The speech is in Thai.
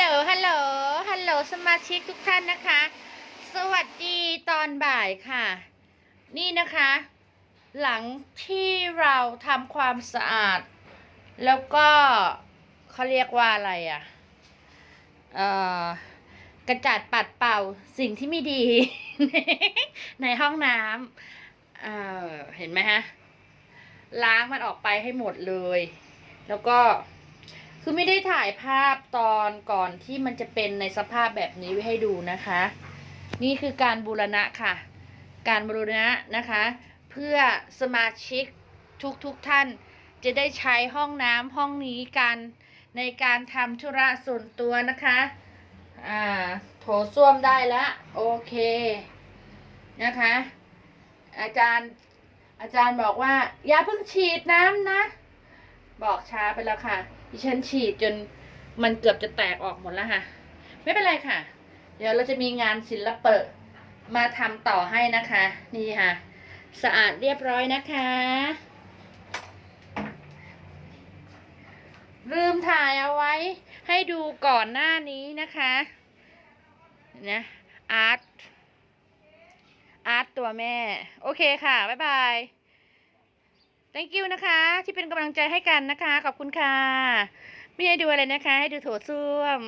ล ฮัลโหล ฮัลโหล สมาชิกทุกท่านนะคะ สวัสดีตอนบ่ายค่ะ นี่นะคะ หลังที่เราทำความสะอาด แล้วก็เขาเรียกว่าอะไรอะ่ะ เอ่อกระจัดปัดเป่าสิ่งที่ไม่ดี ในห้องน้ำเอ่อเห็นไหมฮะ ล้างมันออกไปให้หมดเลย แล้วก็ คือไม่ได้ถ่ายภาพตอนก่อนที่มันจะเป็นในสภาพแบบนี้ไว้ให้ดูนะคะ นี่คือการบูรณะค่ะ การบูรณะนะคะ เพื่อสมาชิกทุกทุกๆท่านจะได้ใช้ห้องน้ำห้องนี้กันในการทำธุระส่วนตัวนะคะ อ่า โถส้วมได้แล้วโอเค นะคะ อาจารย์อาจารย์บอกว่า อย่าเพิ่งฉีดน้ำนะ บอกช้าไปแล้วค่ะ ดิฉันฉีดจนมันเกือบจะแตกออกหมดแล้วค่ะ ไม่เป็นไรค่ะ เดี๋ยวเราจะมีงานศิลปะมาทำต่อให้นะคะ นี่ค่ะ สะอาดเรียบร้อยนะคะ ลืมถ่ายเอาไว้ให้ดูก่อนหน้านี้นะคะนะอาร์ตอาร์ตตัวแม่ โอเคค่ะ บ๊ายบาย thank you นะคะ ที่เป็นกำลังใจให้กันนะคะ ขอบคุณค่ะ ไม่ให้ดูอะไรนะคะ ให้ดูโถส้วม